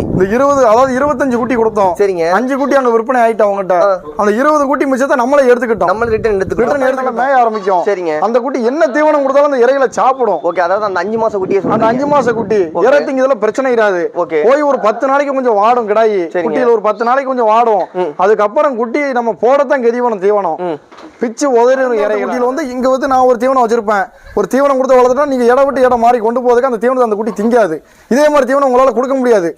இந்த இருபது அதாவது இருபத்தஞ்சு குட்டி கொடுத்தோம். சரிங்க. அஞ்சு குட்டி அங்க விற்பனை ஆயிட்டு அவங்ககிட்ட. அந்த இருபது குட்டி மிச்சத்தை நம்மளே எடுத்துக்கிட்டோம். நம்ம ரிட்டர்ன் எடுத்துக்கிறோம் ரிட்டர்ன் எடுத்துக்க மேய ஆரம்பிக்கும். சரிங்க. அந்த குட்டி என்ன தீவனம் கொடுத்தாலும் அந்த இறைகளை சாப்பிடும். ஓகே அதாவது அந்த அஞ்சு மாசம் குட்டியை அந்த அஞ்சு மாச குட்டி. இறத்திங்க இதுல பிரச்சனை இராது. ஓகே போய் ஒரு பத்து நாளைக்கு கொஞ்சம் வாடும் கிடாயி. குட்டியில ஒரு பத்து நாளைக்கு கொஞ்சம் வாடும். அதுக்கப்புறம் குட்டி நம்ம போடத்தான் கெதிவனம் தீவனம். பிச்சு உதறி இறை குட்டியில வந்து இங்க வந்து நான் ஒரு தீவனம் வச்சிருப்பேன். ஒரு தீவனம் கொடுத்து வளர்த்துட்டா நீங்க இடம் விட்டு இடம் மாறி கொண்டு போறதுக்கு அந்த தீவனத்தை அந்த குட்டி திங்காது. இதே மாதிரி தீவனம் உங்களால கொடுக்க முடியாது.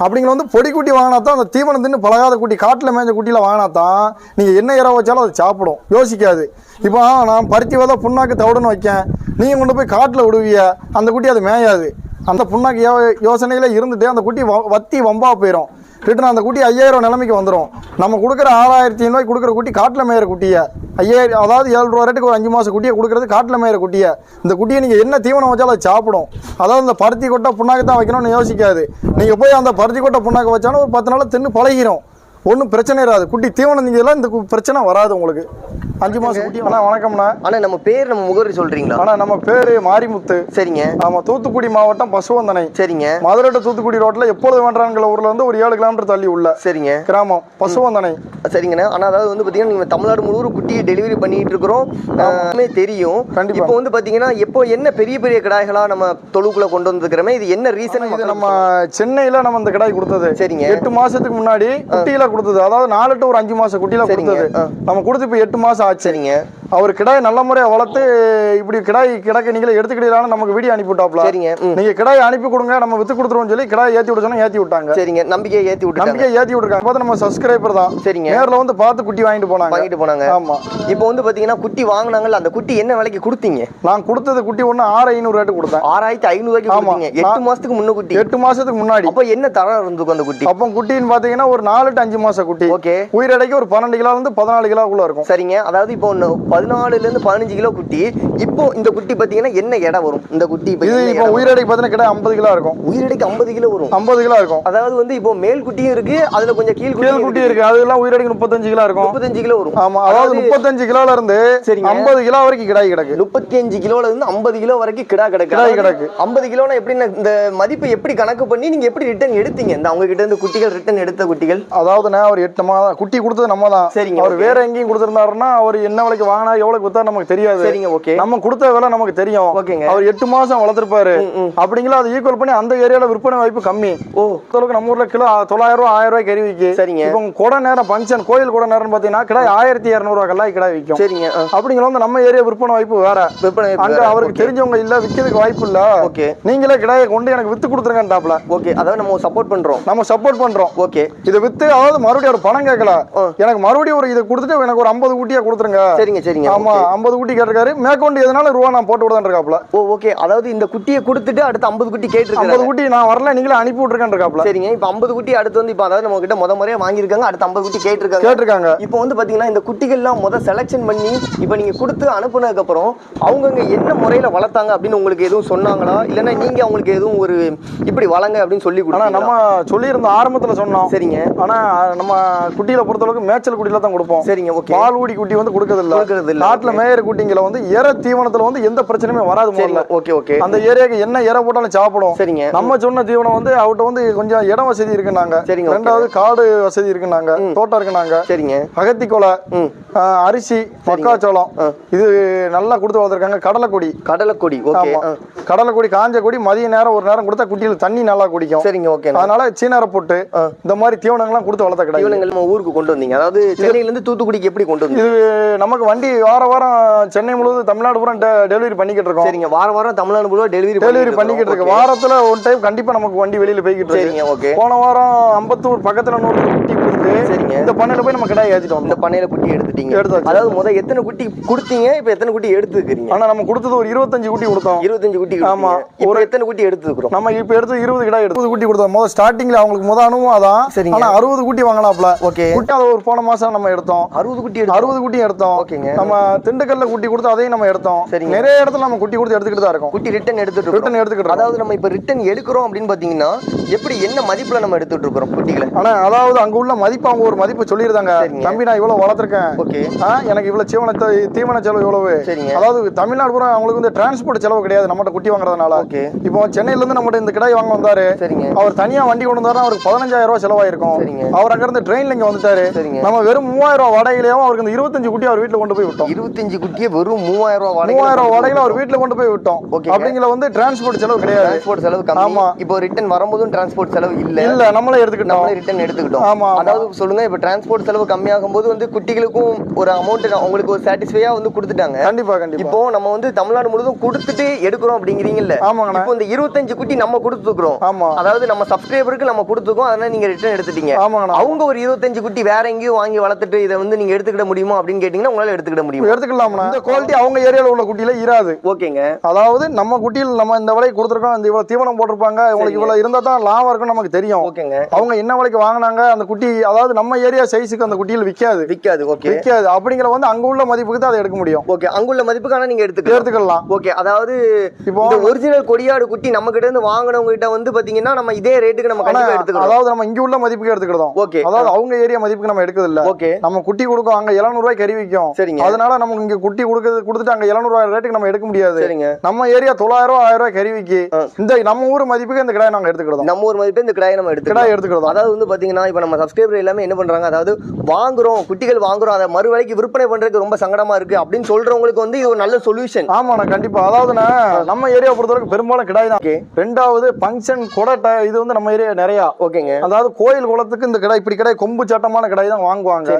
அப்படிங்கிற வந்து பொடி குட்டி வாங்கினா தான் அந்த தீவனம் தின்னு பழகாத குட்டி காட்டில் மேய்ஞ்ச குட்டியில் வாங்கினா தான் நீங்கள் என்ன இறை வச்சாலும் அது சாப்பிடும். யோசிக்காது. இப்போ நான் பருத்தி விதை புண்ணாக்கு தவிடுன்னு வைக்கேன். நீங்கள் கொண்டு போய் காட்டில் விடுவிய அந்த குட்டி அது மேயாது. அந்த புண்ணாக்கு யோ யோசனையில் இருந்துட்டு அந்த குட்டி வ- வத்தி வம்பா போயிடும் ரிட்டன் அந்த குட்டி ஐயாயிரம் நிலைமைக்கு வந்துடும் நம்ம கொடுக்குற ஆறாயிரத்தி ஐநூறுவாய்க்கு கொடுக்குற குட்டி காட்டில் மேயிற குட்டியை. ஐயாயிரம் அதாவது ஏழு ரூபா ரேட்டுக்கு ஒரு அஞ்சு மாதம் குட்டியை கொடுக்குறது காட்டில் மேயிற குட்டியை. இந்த குட்டியை நீங்கள் என்ன தீவனம் வச்சாலும் அது சாப்பிடும். அதாவது இந்த பருத்தி கொட்டை புண்ணாக்கு தான் வைக்கணும்னு யோசிக்காது. நீங்கள் போய் அந்த பருத்தி கொட்டை புண்ணாக்கு வச்சாலும் ஒரு பத்து நாள் தின்னு பழகிரும். ஒன்றும் பிரச்சனை இராது. குட்டி தீவனம் நீங்கலாம் இந்த பிரச்சனை வராது உங்களுக்கு. அஞ்சு மாதம் குட்டி அண்ணா வணக்கம்ண்ணா. ஆனா நம்ம பேர் நம்ம முகவரி சொல்றீங்களா? அண்ணா நம்ம பேர் மாரிமுத்து. சரிங்க. ஆமாம் தூத்துக்குடி மாவட்டம் பசுவந்தனை. சரிங்க. மதுரை தூத்துக்குடி ரோட்டில் எப்பொழுது வேண்டாங்கிற ஊரில் வந்து ஒரு ஏழு கிலோமீட்டர் தள்ளி உள்ள சரிங்க. கிராமம் பசுவந்தனை. சரிங்கண்ணா. ஆனா அதாவது வந்து பாத்தீங்கன்னா நீங்க தமிழ்நாடு முழுவதும் குட்டியை டெலிவரி பண்ணிட்டு இருக்கிறோம். எல்லாமே தெரியும். கண்டிப்பா. இப்போ வந்து பாத்தீங்கன்னா எப்போ என்ன பெரிய பெரிய கிடாய்களா நம்ம தொழுக்குள்ள கொண்டு வந்திருக்கிறோமே இது என்ன ரீசன் இது நம்ம சென்னையில நம்ம இந்த கிடாய் கொடுத்தது. சரிங்க. எட்டு மாசத்துக்கு முன்னாடி குட்டியில கொடுத்தது. அதாவது நாலு to ஒரு அஞ்சு மாசம் குட்டியில. கொடுத்தது. நம்ம கொடுத்து இப்போ எட்டு மாசம் ஆச்சு. சரிங்க. அவர் கிடாய் நல்ல முறையா வளர்த்து இப்படி கிடாய் கிடக்க நீங்களே எடுத்துக்கிட்டீங்களான்னு நமக்கு வீடியோ அனுப்பி விட்டாப்ல சரிங்க நீங்க கிடாய் அனுப்பி கொடுங்க நம்ம வித்து கொடுத்துருவோம் சொல்லி கிடாய் ஏத்தி விட சொன்னா ஏத்தி விட்டாங்க. சரிங்க நம்பிக்கையை ஏத்தி விட்டுட்டாங்க. நம்பிக்கை ஏத்தி விட்டுருக்காங்க. பார்த்து நம்ம சப்ஸ்கிரைபர் தான். சரிங்க. நேர்ல வந்து பார்த்து குட்டி வாங்கிட்டு போனாங்க. வாங்கிட்டு போனாங்க. ஆமா. இப்போ வந்து பாத்தீங்கன்னா குட்டி வாங்குனாங்கல்ல அந்த குட்டி என்ன விலைக்கு கொடுத்தீங்க? நான் கொடுத்தது குட்டி ஒண்ணு ஆறு ஐநூறு ரேட்டு கொடுத்தேன். ஆறாயிரத்தி ஐநூறு ரூபாய்க்கு ஆமா. கொடுத்தீங்க. எட்டு மாசத்துக்கு முன்ன குட்டி. எட்டு மாசத்துக்கு முன்னாடி. அப்போ என்ன தரம் இருந்துக்கும் அந்த குட்டி? அப்போ குட்டின்னு பாத்தீங்கன்னா ஒரு நாலு to அஞ்சு மாசம் குட்டி. ஓகே. உயிரடைக்கு ஒரு பன்னெண்டு கிலோ இருந்து பதினாலு கிலோக்குள்ள இருக்கும். சரிங்க. அதாவது இப்போ ஒன்று பதினாலுல இருந்து பதினஞ்சு கிலோ குட்டி. இப்போ இந்த குட்டி பாத்தீங்கன்னா என்ன எடை வரும்? இந்த குட்டி இப்போ இது இப்போ? உயிரடைக்கு பார்த்தீங்கன்னா கிட்ட ஐம்பது கிலோ இருக்கும். உயிரடைக்கு ஐம்பது கிலோ வரும். ஐம்பது கிலோ இருக்கும். அதாவது வந்து இப்போ மேல் குட்டியும் இருக்கு அதுல கொஞ்சம் கீழ் கீழ் குட்டி இருக்கு. அதெல்லாம் உயிரடைக்கு முப்பத்தஞ்சு கிலோ இருக்கும். முப்பத்தஞ்சு கிலோ வரும். ஆமா அதாவது முப்பத்தஞ்சு கிலோல இருந்து சரிங்க. ஐம்பது கிலோ வரைக்கும் கிடாய் கிடக்கு. முப்பத்தி அஞ்சு கிலோல இருந்து ஐம்பது கிலோ வரைக்கும் கிடா கிடக்கு. கிடா அதாவது கிடக்கு. ஐம்பது கிலோனா எப்படின்னா இந்த மதிப்பை எப்படி கணக்கு பண்ணி நீங்க எப்படி ரிட்டர்ன் எடுத்தீங்க? இந்த அவங்க கிட்ட இருந்து குட்டிகள் ரிட்டர்ன் எடுத்த குட்டிகள்? அதாவதுண்ணே அவர் எட்டு மாதம் குட்டி கொடுத்தது நம்ம தான் சரிங்க, அவர். வேற எங்கேயும் கொடுத்திருந்தாருன்னா அவர் என்ன விலைக்கு வாங்கினா எவ்வளவு வித்தா நமக்கு தெரியாது. சரிங்க ஓகே நம்ம கொடுத்த விலை நமக்கு தெரியும். ஓகேங்க. அவர் எட்டு மாசம் வளர்த்திருப்பாரு. அப்படிங்களா? அதை ஈக்குவல் பண்ணி அந்த ஏரியால விற்பனை வாய்ப்பு கம்மி. ஓ. அளவுக்கு நம்ம ஊர்ல கிலோ தொள்ளாயிரம் ரூபாய் ஆயிரம் ரூபாய் கறி விற்கி சரிங்க. இப்போ கொடை நேரம் ஃபங்க்ஷன் கோயில் கொடை நேரம் பாத்தீங்கன்னா கிடாய் ஆயிரத்தி இரநூறுவா கல்லாய் கிடாய் விற்கும் சரிங்க. அப்படிங்கிற வந்து நம்ம ஏரியா விற்பனை வாய்ப்பு வேற. விற்பனை அங்க அவருக்கு தெரிஞ்சவங்க இல்ல விக்கிறதுக்கு வாய்ப்பு இல்ல. ஓகே. நீங்களே கிடாயை கொண்டு எனக்கு வித்து கொடுத்துருங்கன்றாப்ல ஓகே. அதாவது நம்ம சப்போர்ட் பண்றோம். நம்ம சப்போர்ட் பண்றோம். ஓகே. இதை வித்து அதாவது மறுபடியும் ஒரு பணம் கேட்கல. எனக்கு மறுபடியும் ஒரு இதை கொடுத்துட்டு எனக்கு ஒரு ஐம்பது குட்டியா கொடுத்துருங்க. சரிங்க சரிங்க. ஆமா ஐம்பது குட்டி கேட்டிருக்காரு. மேற்கொண்டு எதனால ரூபா நான் போட்டு விடுதான் இருக்காப்ல ஓ ஓகே அதாவது இந்த குட்டியை கொடுத்துட்டு அடுத்து ஐம்பது குட்டி ஐம்பது கேட்டிருக்காங்க குட்டி நான் வரல நீங்களே அனுப்பி விட்டுருக்கேன் இருக்காப்ல சரிங்க. இப்போ ஐம்பது குட்டி அடுத்து வந்து இப்போ அதாவது நம்ம கிட்ட முத வாங்கியிருக்காங்க. அடுத்து ஐம்பது குட்டி கேட்டிருக்காங்க. கேட்டிருக்காங்க. இப்போ வந்து பாத்தீங்கன்னா இந்த குட்டிகள்லாம் முத செலெக்ஷன் பண்ணி இப்போ நீங்க கொடுத்து அனுப்புனதுக்கு அப்புறம் அவங்கங்க என்ன முறையில வளர்த்தாங்க அப்படின்னு உங்களுக்கு எதுவும் சொன்னாங்களா? இல்லைன்னா நீங்க அவங்களுக்கு எதுவும் ஒரு இப்படி வளங்க அப்படின்னு சொல்லி ஆனா கொடுத்தீங்களா? நம்ம சொல்லியிருந்தோம் ஆரம்பத்துல சொன்னோம். சரிங்க. ஆனா நம்ம குட்டியில பொறுத்த அளவுக்கு மேய்ச்சல் குட்டியில தான் கொடுப்போம். சரிங்க ஓகே பால் ஊடி குட்டி வந்து கொடுக்கறது இல்ல கொடுக்கறது இல்ல நாட்டுல மேயற குட்டிங்களை வந்து இற தீவனத்துல வந்து எந்த பிரச்சனையுமே வராது முதல்ல. ஓகே ஓகே அந்த ஏரியாக்கு என்ன இற போட்டாலும் சாப்பிடும். சரிங்க. நம்ம சொன்ன தீவனம் வந்து அவட்ட வந்து கொஞ்சம் இடம் வசதி இருக்குனாங்க சரிங்க. ரெண்டாவது காடு வசதி இருக்குனாங்க தோட்டம் இருக்குனாங்க சரிங்க. அகத்தி கொலை அரிசி மக்காச்சோளம். இது நல்லா கொடுத்து வளர்த்துருக்காங்க. கடலைக்கொடி. கடலைக்கொடி ஓகே கடலைக்கொடி காஞ்ச கொடி மதிய நேரம் ஒரு நேரம் கொடுத்தா குட்டியில தண்ணி நல்லா குடிக்கும். சரிங்க ஓகே அதனால சீனரை போட்டு. இந்த மாதிரி தீவனங்கள்லாம் கொடுத்து வளர்த்த கிடையாது. ஊருக்கு கொண்டு வந்தீங்க. அதாவது சென்னையில இருந்து தூத்துக்குடிக்கு எப்படி கொண்டு வந்தீங்க? இது நமக்கு வண்டி வார வாரம் சென்னை முழுவதும் தமிழ்நாடு பூரா டெலிவரி பண்ணிக்கிட்டு இருக்கோம். சரிங்க வார வாரம் தமிழ்நாடு முழுவதும் டெலிவரி டெலிவரி பண்ணிக்கிட்டு இருக்கு வாரத்துல ஒன் டைம் கண்டிப்பா நமக்கு வண்டி வெளியில போய்கிட்டு சரிங்க ஓகே. போன வாரம் அம்பத்தூர் பக்கத்துல நூறு குட்டி கொடுத்து சரிங்க. இந்த பண்ணையில போய் நம்ம கிடாய் ஏத்திட்டு இந்த பண்ணையில குட்டி எடுத்துட்டீங்க. எடுத்தாச்சு. அதாவது முத எத்தனை குட்டி கொடுத்தீங்க இப்போ எத்தனை குட்டி எடுத்துக்கிறீங்க? ஆனா நம்ம கொடுத்தது ஒரு இருபத்தஞ்சு குட்டி கொடுத்தோம். இருபத்தஞ்சு குட்டி ஆமா. ஒரு எத்தனை குட்டி எடுத்துக்கிறோம்? நம்ம இப்ப எடுத்து இருபது கிடாய் எடுத்து குட்டி கொடுத்தோம். முதல் ஸ்டார்டிங்ல அவங்களுக்கு முத அனுபவம் அதான். சரிங்க. ஆனா அறுபது குட்டி வாங்கலாம்ல ஓகே. குட்டி அதை ஒரு போன மாசம் நம்ம எடுத்தோம். அறுபது குட்டி எடுத்து அறுபது குட்டி எடுத்தோம். ஓகேங்க. நம்ம திண்டுக்கல்ல குட்டி கொடுத்து அதையும் நம்ம எடுத்தோம். சரிங்க. நிறைய இடத்துல நம்ம குட்டி கொடுத்து எடுத்துக்கிட்டு தான் இருக்கோம். குட்டி ரிட்டர்ன் எடுத்துட்டு ரிட்டர்ன் எடுத்துக்கிட்டு. அதாவது நம்ம இப்ப ரிட்டர்ன் எடுக்கிறோம் அப்படின்னு பாத்தீங்கன்னா எப்படி என்ன மதிப்புல நம்ம எடுத்துட்டு இருக்கிறோம் குட்டிகளை? ஆனா அதாவது அங்க உள்ள மதிப்பு அவங்க ஒரு மதிப்பு சொல்லியிருந்தாங்க. தம்பி நான் இவ்வளவு வளர்த்துருக்கேன். ஓகே. எனக்கு இவ்வளவு தீவன செ- தீவன செலவு இவ்வளவு சரிங்க. அதாவது தமிழ்நாடு பூரா அவங்களுக்கு வந்து டிரான்ஸ்போர்ட் செலவு கிடையாது நம்மகிட்ட குட்டி வாங்குறதுனால. ஓகே. இப்போ சென்னையில இருந்து நம்மகிட்ட இந்த கிடாய் வாங்க வந்தாரு. சரிங்க. அவர் தனியா வண்டி கொண்டு வந்தாருன்னா அவருக்கு பதினஞ்சாயிரம் ரூபாய் செலவாயிருக்கும். அவர் அங்க இருந்து ட்ரெயின்ல இங்க வந்துட்டாரு. நம்ம வெறும் மூவாயிரம் ரூபாய் வாடகையிலேயும் அவருக்கு இந்த இருபத்தஞ்சு குட்டி அவர் வீட்டுல கொண்டு போய் விட்டோம். இருபத்தஞ்சு குட்டியை வெறும் மூவாயிரம் ரூபாய் வாடகை மூவாயிரம் ரூபாய் வாடகையில அவர் வீட்டுல கொண்டு போய் விட்டோம். ஓகேங்க. அப்படிங்கிற வந்து டிரான்ஸ்போர்ட் செலவு கிடையாது. டிரான்ஸ்போர்ட் செலவு ஆமா. இப்போ ரிட்டர்ன் வரும்போதும் டிரான்ஸ்போர்ட் செலவு இல்ல. இல்ல நம்மளே எடுத்துக்கிட்டோம். நம்மளே ரிட்டர்ன் எடுத்துக்கிட்டோம். ஆமா. அதாவது சொல்லுங்க இப்போ டிரான்ஸ்போர்ட் செலவு கம்மியாகும் போது வந்து குட்டிகளுக்கும் ஒரு அமௌண்ட் உங்களுக்கு ஒரு சாட்டிஸ்ஃபையா வந்து கொடுத்துட்டாங்க. கண்டிப்பா கண்டிப்பா. இப்போ நம்ம வந்து தமிழ்நாடு முழுதும் கொடுத்துட்டு எடுக்கிறோம் அப்படிங்கிறீங்கல்ல. ஆமாங்கண்ணா. இப்போ இந்த இருபத்தஞ்சு குட்டி நம்ம கொடுத்துக்கிறோம் ஆமா. அதாவது நம்ம சப்ஸ்கிரைபருக்கு நம்ம கொடுத்துக்கோம் அதனால நீங்க ரிட்டர்ன் எடுத்துட்டீங்க. ஆமாங்கண்ணா. அவங்க ஒரு இருபத்தஞ்சு குட்டி வேற எங்கேயும் வாங்கி வளர்த்துட்டு இதை வந்து நீங்க எடுத்துக்கிட முடியுமா அப்படின்னு கேட்டீங்கன்னா உங்களால எடுத்துக்கிட முடியும்? எடுத்துக்கலாம்ண்ணா. இந்த குவாலிட்டி அவங்க ஏரியால உள்ள குட்டியில இராது. ஓகேங்க. அதாவது நம்ம குட்டியில் நம்ம இந்த விலைக்கு கொடுத்துருக்கோம் இந்த இவ்வளவு தீவனம் போட்டிருப்பாங்க உங்களுக்கு இவ்வளவு இருந்தா தான் லாபம் இருக்கும்னு நமக்கு தெரியும். ஓகேங்க. அவங்க என்ன விலைக்கு வாங்குனாங்க அந்த குட்டி அதாவது நம்ம ஏரியா சைஸுக்கு அந்த குட்டியில் விற்காது விற்காது ஓகே. விற்காது அப்படிங்கிற வந்து அங்க உள்ள மதிப்புக்கு தான் அதை எடுக்க முடியும். ஓகே அங்குள்ள மதிப்புக்கான நீங்க எடுத்துக்கலாம். எடுத்துக்கலாம். ஓகே அதாவது இப்போ ஒரிஜினல் கொடியாடு குட்டி நம்ம கிட்ட இருந்து வாங்கினவங்க கிட்ட வந்து பாத்தீங்கன்னா நம்ம இதே ரேட்டுக்கு நம்ம கண்டிப்பா எடுத்துக்கலாம் அதாவது நம்ம இங்க உள்ள மதிப்புக்கு எடுத்துக்கிட்டோம் ஓகே. அதாவது அவங்க ஏரியா மதிப்புக்கு நம்ம எடுக்கிறது இல்ல ஓகே. நம்ம குட்டி கொடுக்கும் அங்க 700 ரூபாய் கறி விற்கும் சரிங்க. அதனால நமக்கு இங்க குட்டி கொடுக்கறது கொடுத்துட்டு அங்க 700 ரூபாய் ரேட்டுக்கு நம்ம எடுக்க முடியாது. சரிங்க. நம்ம ஏரியா தொள்ளாயிரம் ஆயிரம் ரூபாய் கறி விக்கி. ஆ. இந்த நம்ம ஊர் மதிப்புக்கு இந்த கிடாய் நாங்க எடுத்துக்கிட்டோம் நம்ம ஒரு மதிப்பு இந்த கிடாயை நம்ம எடுத்துக்கலாம் கிடாய் எடுத்துக்கிட்டோம் அதாவது வந்து பாத்தீங்கன்னா இப்போ நம்ம சப்ஸ்கிரைபர் எல்லாமே என்ன பண்றாங்க அதாவது வாங்குறோம் குட்டிகள் வாங்குறோம் அதை மறு விலைக்கு விற்பனை பண்றதுக்கு ரொம்ப சங்கடமா இருக்கு அப்படின்னு சொல்றவங்களுக்கு வந்து இது ஒரு நல்ல சொல்யூஷன் ஆமாண்ணா கண்டிப்பா. அதாவதுண்ணா நம்ம ஏரியா பொறுத்தவரைக்கும் பெரும்பாலும் கிடாய் தான். ரெண்டாவது ஃபங்க்ஷன் கொடை இது வந்து நம்ம ஏரியா நிறையா. ஓகேங்க. அதாவது கோயில் குளத்துக்கு இந்த கிடாய் இப்படி கிடாய் கொம்பு சட்டமான கிடாய் தான் வாங்குவாங்க.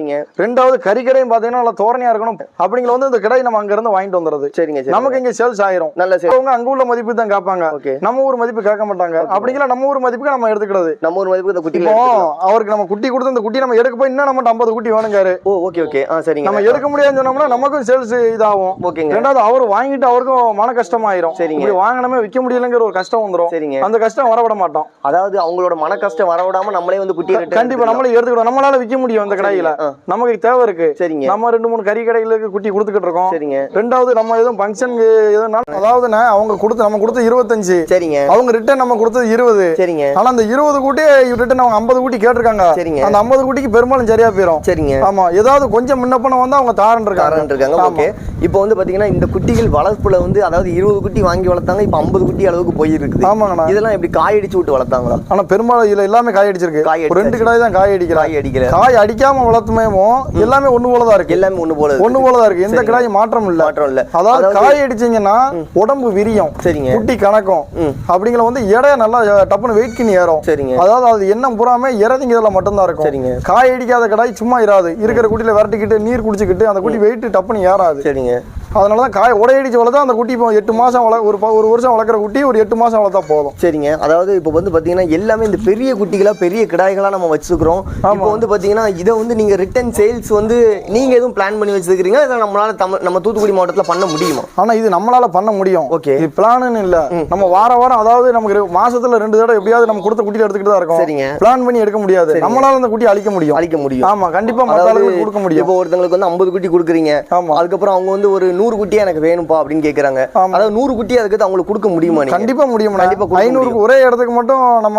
ரெண்டாவது கறிக்கடையும் பாத்தீங்கன்னா நல்லா தோரணையா இருக்கணும் அப்படிங்கிற வந்து இந்த கிடாய் நம்ம அங்க இருந்து வாங்கிட்டு வந்துறது சரிங்க சரி நமக்கு இங்க சேல்ஸ் ஆயிரும். நல்ல சரி அவங்க அங்க உள்ள மதிப்பு தான் கேட்பாங்க. ஓகே. நம்ம ஊர் மதிப்பு கேட்க மாட்டாங்க. அப்படிங்கிற நம்ம ஊர் மதிப்புக்கு நம்ம எடுத்துக்கிறது. நம்ம ஒரு மதிப்புக்கு இந்த எடுத்துக்கலாம். அவருக்கு நம்ம குட்டி கொடுத்து இந்த குட்டி நம்ம எடுக்க போய் இன்னும் நம்ம ஐம்பது குட்டி வேணுங்காரு ஓ ஓகே ஓகே. சரிங்க. நம்ம எடுக்க முடியாதுன்னு சொன்னோம்னா நமக்கும் சேல்ஸ் இதாகும். ஓகேங்க. ரெண்டாவது அவர் வாங்கிட்டு அவருக்கும் மன கஷ்டமாயிரும். சரிங்க. இப்படி வாங்கினமே விற்க முடியலங்கிற ஒரு கஷ்டம் வந்துரும். சரிங்க. அந்த கஷ்டம் வரவிட மாட்டோம். அதாவது அவங்களோட மன கஷ்டம் வரவிடாம நம்மளே வந்து குட்டி கண்டிப்பா நம்மளே எடுத்துக்கிடும் நம்மளால விற்க முடியும் இந்த கடையில. நமக்கு தேவை இருக்கு. சரிங்க. நம்ம ரெண்டு மூணு கறி கடைகளுக்கு குட்டி கொடுத்துக்கிட்டு இருக்கோம். சரிங்க. ரெண்டாவது நம்ம எதுவும் ஃபங்க்ஷன் எதுவும் அதாவதுண்ணே அவங்க கொடுத்து நம்ம கொடுத்து இருபத்தஞ்சு. சரிங்க. அவங்க ரிட்டர்ன் நம்ம கொடுத்தது இருபது. சரிங்க. ஆனா அந்த இருபது கூட்டி ரிட்டர்ன் அவங்க ஐம்பது கூட்டி கேட்டிருக்காங்க. சரிங்க. அந்த ஐம்பது கூட்டிக்கு பெரும்பாலும் சரியா போயிரும். சரிங்க. ஆமா ஏதாவது கொஞ்சம் முன்ன பண்ண வந்தா அவங்க தாரன் இருக்காங்க. ஓகே. இப்போ வந்து பாத்தீங்கன்னா இந்த குட்டிகள் வளர்ப்புல வந்து அதாவது இருபது குட்டி வாங்கி வளர்த்தாங்க இப்போ ஐம்பது குட்டி அளவுக்கு போயிருக்குது. ஆமாங்கண்ணா. இதெல்லாம் எப்படி காய் அடிச்சு விட்டு வளர்த்தாங்களா? ஆனா பெரும்பாலும் இதுல எல்லாமே காய் அடிச்சிருக்கு. காய் ரெண்டு கடாய் தான் காய் அடிக்கிறா காய் அடிக்கல. காய் அடிக்காம வளர்த்துமேமோ எல்லாமே ஒண்ணு போலதான் இருக்கு. எல்லாமே ஒண்ணு போல இருக்கு. ஒண்ணு போலதான் இருக்கு. எந்த. கிடாயும் மாற்றம் இல்ல. மாற்றம் இல்ல. அதாவது காய் அடிச்சீங்கன்னா உடம்பு விரியும். சரிங்க. குட்டி கணக்கும். அப்படிங்கிற வந்து எடை நல்லா டப்புன்னு வெயிட் கிணி ஏறும். சரிங்க. அதாவது அது எண்ணம் பூராமே இறதிங்கிறதுல மட்டும்தான் இருக்கும். சரிங்க. காய் அடிக்காத கடாய் சும்மா இராது. இருக்கிற குட்டியில விரட்டிக்கிட்டு நீர் குடிச்சுக்கிட்டு அந்த குட்டி வெயிட் டப்புன்னு ஏறாது. சரிங்க. அதனால தான் காய் உடையடிச்சு வளர்த்தா அந்த குட்டி இப்போ எட்டு மாசம் வள ஒரு ஒரு வருஷம் வளர்க்குற குட்டி ஒரு எட்டு மாசம் வளர்த்தா போதும். சரிங்க. அதாவது இப்போ வந்து பாத்தீங்கன்னா எல்லாமே இந்த பெரிய குட்டிகளா பெரிய கிடாய்களா நம்ம வச்சிருக்கிறோம் இப்போ வந்து பாத்தீங்கன்னா இதை வந்து நீங்க ரிட்டர்ன் சேல்ஸ் வந்து நீங்க எதுவும் பிளான் பண்ணி வச்சிருக்கீங்களா இதை நம்மளால தமிழ் நம்ம தூத்துக்குடி மாவட்டத்துல பண்ண முடியுமா? ஆனா இது நம்மளால பண்ண முடியும். ஓகே. இது பிளான்னு இல்ல. நம்ம வார வாரம் அதாவது நமக்கு மாசத்துல ரெண்டு தடவை எப்படியாவது நம்ம கொடுத்த குட்டியில எடுத்துக்கிட்டு தான் இருக்கும். சரிங்க. பிளான் பண்ணி எடுக்க முடியாது. நம்மளால அந்த குட்டி அழிக்க முடியும். அழிக்க முடியும். ஆமா கண்டிப்பா மத்த அதாவது ஆளுங்களுக்கு கொடுக்க முடியும். இப்போ ஒருத்தங்களுக்கு வந்து ஐம்பது குட்டி கொடுக்குறீங்க. ஆமா. அதுக்கப்புறம் அவங்க வந்து ஒரு நூறு குட்டியா எனக்கு வேணும்பா அப்படின்னு கேக்குறாங்க. ஆமா. அதாவது நூறு குட்டி அதுக்கு அவங்களுக்கு கொடுக்க முடியுமா கண்டிப்பா முடியும் கண்டிப்பா ஐநூறுக்கு ஒரே இடத்துக்கு மட்டும் நம்ம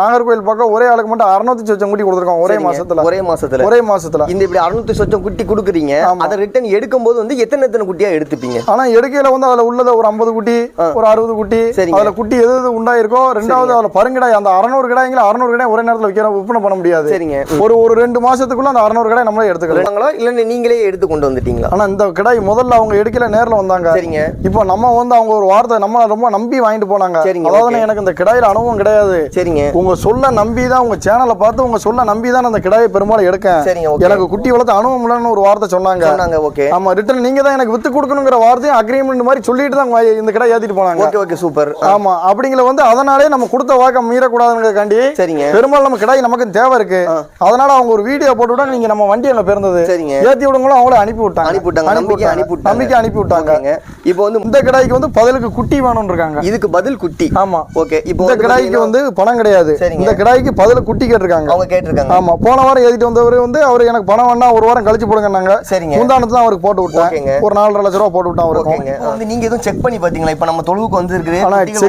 நாகர்கோயில் பக்கம் ஒரே ஆளுக்கு மட்டும் அறுநூத்தி சொச்சம் குட்டி கொடுத்துருக்கோம் ஒரே. மாசத்துல. ஒரே மாசத்துல. ஒரே மாசத்துல. இந்த இப்படி அறுநூத்தி சொச்சம் குட்டி கொடுக்குறீங்க. அதை ரிட்டர்ன் எடுக்கும்போது வந்து எத்தனை எத்தனை குட்டியா எடுத்துப்பீங்க? ஆனா எடுக்கையில வந்து அதுல உள்ளத ஒரு ஐம்பது குட்டி. ஒரு அறுபது குட்டி. அதுல குட்டி எது எது உண்டாயிருக்கோ ரெண்டாவது அதுல பருங்கிடாய் அந்த அறுநூறு கிடாய்ங்களா அறுநூறு கிடாய் ஒரே நேரத்துல விற்கிற விற்பனை பண்ண முடியாது. சரிங்க. ஒரு ஒரு ரெண்டு மாசத்துக்குள்ள அந்த அறுநூறு கிடாய் நம்மளே எடுத்துக்கலாம். இல்ல நீங்களே எடுத்து கொண்டு வந்துட்டீங்களா? ஆனா இந்த கிடாய் முதல்ல அவங்க எடுக்கல நேர்ல வந்தாங்க. சரிங்க. இப்போ நம்ம வந்து அவங்க ஒரு வார்த்தை நம்ம ரொம்ப நம்பி வாங்கிட்டு போனாங்க. சரிங்க, அதாவது. எனக்கு இந்த கிடாயில அனுபவம் கிடையாது. சரிங்க. உங்க சொல்ல நம்பி தான் உங்க சேனலை பார்த்து உங்க சொல்ல நம்பி தான் அந்த கிடாயை பெரும்பாலும் எடுக்கேன். சரிங்க எனக்கு குட்டி வளர்த்து அனுபவம் இல்லைன்னு ஒரு வார்த்தை சொன்னாங்க. சொன்னாங்க ஓகே. ஆமா ரிட்டர்ன் நீங்க தான் எனக்கு வித்து கொடுக்கணுங்கிற வார்த்தையும் அக்ரிமெண்ட் மாதிரி சொல்லிட்டு தான் அவங்க இந்த கிடாய் ஏத்திட்டு போனாங்க. Okay okay super. ஆமா அப்படிங்கிற வந்து அதனாலே நம்ம கொடுத்த வாக்க மீறக்கூடாதுங்கிறக்காண்டி சரிங்க. பெரும்பாலும் நம்ம கிடாய் நமக்கு தேவை இருக்கு. அதனால அவங்க ஒரு வீடியோ போட்டு விட்டாங்க நீங்க நம்ம வண்டி பிறந்தது சரிங்க. ஏத்தி விடுங்களும் அவங்கள அனுப்பி விட்டாங்க. அனுப்பி விட்டாங்க நம்பிக்கை அனுப்பி விட்டாங்க. நம்பிக்கை அனுப்பி விட்டாங்க இப்போ வந்து இந்த கிடாய்க்கு வந்து பதிலுக்கு குட்டி வேணும்னு இருக்காங்க இதுக்கு பதில் குட்டி. ஆமா. ஓகே இப்போ இந்த கிடாய்க்கு வந்து பணம் கிடையாது. இந்த கிடாய்க்கு பதிலுக்கு குட்டி கேட்டிருக்காங்க. அவங்க கேட்டிருக்காங்க. ஆமா. போன வாரம் எழுதிட்டு வந்தவர் வந்து அவர் எனக்கு பணம் வேணா ஒரு வாரம் கழிச்சு போடுங்கன்னாங்க. சரிங்க. முந்தானத்து தான் அவருக்கு போட்டு. விட்டேன். ஒரு நாலரை லட்ச ரூபா போட்டு விட்டேன் இப்போ வந்து நீங்க எதுவும் செக் பண்ணி பாத்தீங்களா இப்போ நம்ம தொழுவுக்கு வந்து இருக்குது இடம்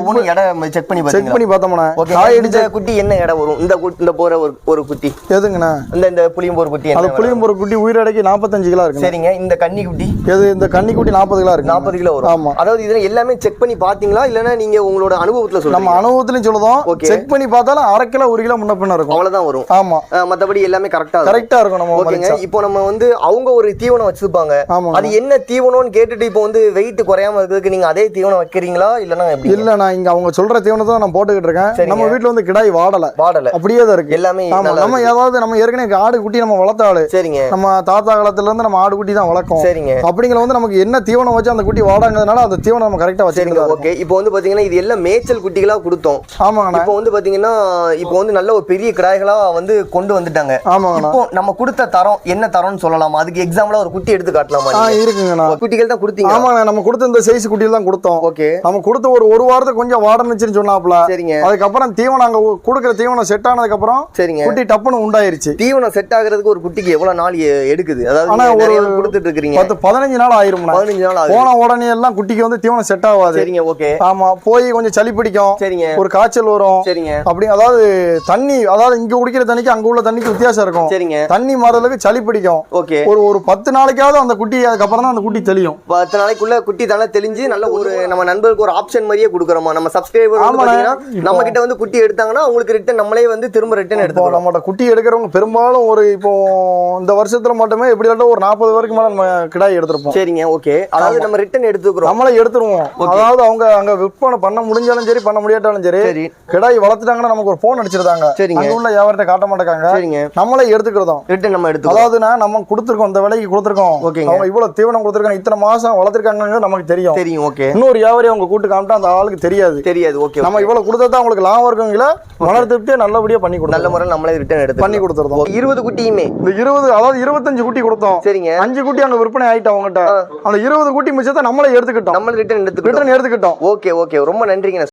செக் பண்ணி செக் பண்ணி பார்த்தோம்னா காய் அடிச்ச குட்டி என்ன இடம் வரும்? இந்த இந்த போற ஒரு ஒரு குட்டி. எதுங்கண்ணா? இந்த இந்த புளியம்போர் குட்டி விலை? புளியம்பூர் குட்டி உயிரடைக்கு நாற்பத்தஞ்சு கிலோ இருக்கு சரிங்க. இந்த கன்னி குட்டி. எது? இந்த கன்னி குட்டி நாற்பது கிலோ இருக்கு. நாற்பது கிலோ வரும். ஆமா. அதாவது இதுல எல்லாமே செக் பண்ணி பாத்தீங்களா இல்லனா நீங்க உங்களோட அனுபவத்துல நம்ம சொல்லுங்க அனுபவத்திலையும் சொல்லுதோம். செக் பண்ணி பார்த்தாலும் அரை கிலோ ஒரு கிலோ முன்ன பின்ன இருக்கும். அவ்வளவுதான் வரும். ஆமா. மத்தபடி எல்லாமே கரெக்டா கரெக்டா இருக்கும். நம்ம ஓகேங்க. இப்போ நம்ம வந்து அவங்க ஒரு தீவனம் வச்சிருப்பாங்க. அது என்ன தீவனம்னு கேட்டுட்டு இப்போ வந்து வெயிட் குறையாம இருக்கிறதுக்கு நீங்க அதே தீவனம் வைக்கிறீங்களா? இல்லனா எப்படி? இல்ல நான் இங்க அவங்க சொல்ற தீவனத்தை நான் போட்டுக்கிட்டு இருக்கேன். நம்ம வீட்ல வந்து கிடாய் வாடல. வாடல. அப்படியே தான் இருக்கு. எல்லாமே நம்ம ஏதாவது நம்ம ஏற்கனவே ஆடு குட்டி நம்ம வளர்த்த ஆளு. சரிங்க. நம்ம தாத்தா காலத்துல இருந்து நம்ம ஆடு குட்டி தான் வளர்க்கும். சரிங்க. அப்படிங்கிற வந்து நமக்கு என்ன தீவனம் வச்சு அந்த குட்டி வாடாங்கிறதுனால அந்த தீவனம் நம்ம கரெக்டா சரிங்க வச்சுக்கலாம் ஓகே இப்போ வந்து பாத்தீங்கன்னா இது எல்லாம் மேய்ச்சல் குட்டிகளா கொடுத்தோம். ஆமாங்கண்ணா. இப்போ வந்து பாத்தீங்கன்னா இப்போ வந்து நல்ல ஒரு பெரிய கிடாய்களா வந்து கொண்டு வந்துட்டாங்க. ஆமாங்கண்ணா. இப்போ நம்ம கொடுத்த தரம் என்ன தரம்னு சொல்லலாமா? அதுக்கு எக்ஸாம்பிளா ஒரு குட்டி எடுத்து காட்டலாமா? இருக்குங்கண்ணா. குட்டிகள் தான் கொடுத்தீங்க ஆமாண்ணா நம்ம கொடுத்த இந்த சைஸ் குட்டியில் தான் கொடுத்தோம். ஓகே நம்ம கொடுத்த ஒரு ஒரு வாரத்துக்கு கொஞ்சம் வாடனுச்சுன்னு சொன்னாப்ல சரிங்க. அதுக்கப்புறம் தீவனம் அங்க கொடுக்குற தீவனம் செட் ஆனதுக்கு அப்புறம் சரிங்க. குட்டி டப்புன்னு உண்டாயிருச்சு. தீவனம் செட் ஆகுறதுக்கு ஒரு குட்டிக்கு எவ்வளவு நாள் எடுக்குது? அதாவது ஒரு கொடுத்துட்டு இருக்கீங்க பத்து பதினஞ்சு நாள் ஆயிரும்ண்ணா. பதினஞ்சு நாள் போன உடனே எல்லாம் குட்டிக்கு வந்து தீவனம் செட் ஆகாது. சரிங்க ஓகே. ஆமா போய் கொஞ்சம் சளி பிடிக்கும். சரிங்க. ஒரு காய்ச்சல் வரும். சரிங்க. அப்படி அதாவது தண்ணி அதாவது இங்க குடிக்கிற தண்ணிக்கு அங்க உள்ள தண்ணிக்கு வித்தியாசம் இருக்கும். சரிங்க. தண்ணி மாறதுக்கு சளி பிடிக்கும். ஓகே. ஒரு ஒரு பத்து நாளைக்காவது அந்த குட்டி அதுக்கப்புறம் தான் அந்த குட்டி தெளியும். பத்து நாளைக்குள்ள குட்டி தானே தெளிஞ்சு நல்ல ஒரு நம்ம நண்பருக்கு ஒரு ஆப்ஷன் மாதிரியே கொடுக்குறோமா? நம்ம சப்ஸ்கிரைபர். பாத்தீங்கன்னா நம்ம கிட்ட வந்து குட்டி எடுத்தாங்கன்னா அவங்களுக்கு ரிட்டன் நம்மளே வந்து திரும்ப ரிட்டன் இப்போ எடுத்துக்கலாம் நம்மளோட குட்டி எடுக்கிறவங்க பெரும்பாலும் ஒரு இப்போ இந்த வருஷத்துல மட்டுமே எப்படி ஒரு நாற்பது வரைக்கும் மேல நம்ம கிடாய் எடுத்திருப்போம். சரிங்க ஓகே அதாவது நம்ம ரிட்டன் எடுத்துக்கிறோம். நம்மளே எடுத்துருவோம். அதாவது அவங்க அங்க விற்பனை பண்ண முடிஞ்சாலும் சரி பண்ண முடியாட்டாலும் சரி சரி. கிடாய் வளர்த்துட்டாங்கன்னா நமக்கு ஒரு போன் அடிச்சிருந்தாங்க சரிங்க. உள்ள வியாபாரத்தை காட்ட மாட்டாங்க சரிங்க. நம்மளே எடுத்துக்கிறதும். ரிட்டன் நம்ம எடுத்துக்கிறோம். அதாவதுனா நம்ம கொடுத்துருக்கோம் இந்த விலைக்கு கொடுத்துருக்கோம். ஓகேங்க. அவங்க இவ்வளவு தீவனம் கொடுத்துருக்காங்க இத்தனை மாசம் வளர்த்துருக்காங்கிறது நமக்கு தெரியும். தெரியும் ஓகே இன்னொரு வியாபாரி அவங்க கூட்டு காமிட்டா அந்த ஆளுக்கு தெரியாது. தெரியாது ஓகே நம்ம இவ்வளவு கொடுத்தா அவங்களுக்கு லாபம் இருக்குங்களா மலர் திருப்தியை நல்லபடியா பண்ணி நல்ல கொடுத்தோம் முறையில் நம்மளே ரிட்டன் எடுத்து பண்ணி கொடுத்துருந்தோம் இருபது குட்டியுமே. இந்த இருபது அதாவது இருபத்தஞ்சு குட்டி கொடுத்தோம். சரிங்க. அஞ்சு குட்டி அங்க விற்பனை ஆயிட்டு அவங்ககிட்ட. அந்த இருபது குட்டி மிச்சத்தை நம்மளே எடுத்துக்கிட்டோம். நம்ம ரிட்டன் எடுத்துக்கிட்டோம். ரிட்டர்ன் எடுத்துக்கிட்டோம். ஓகே ஓகே ரொம்ப நன்றிங்க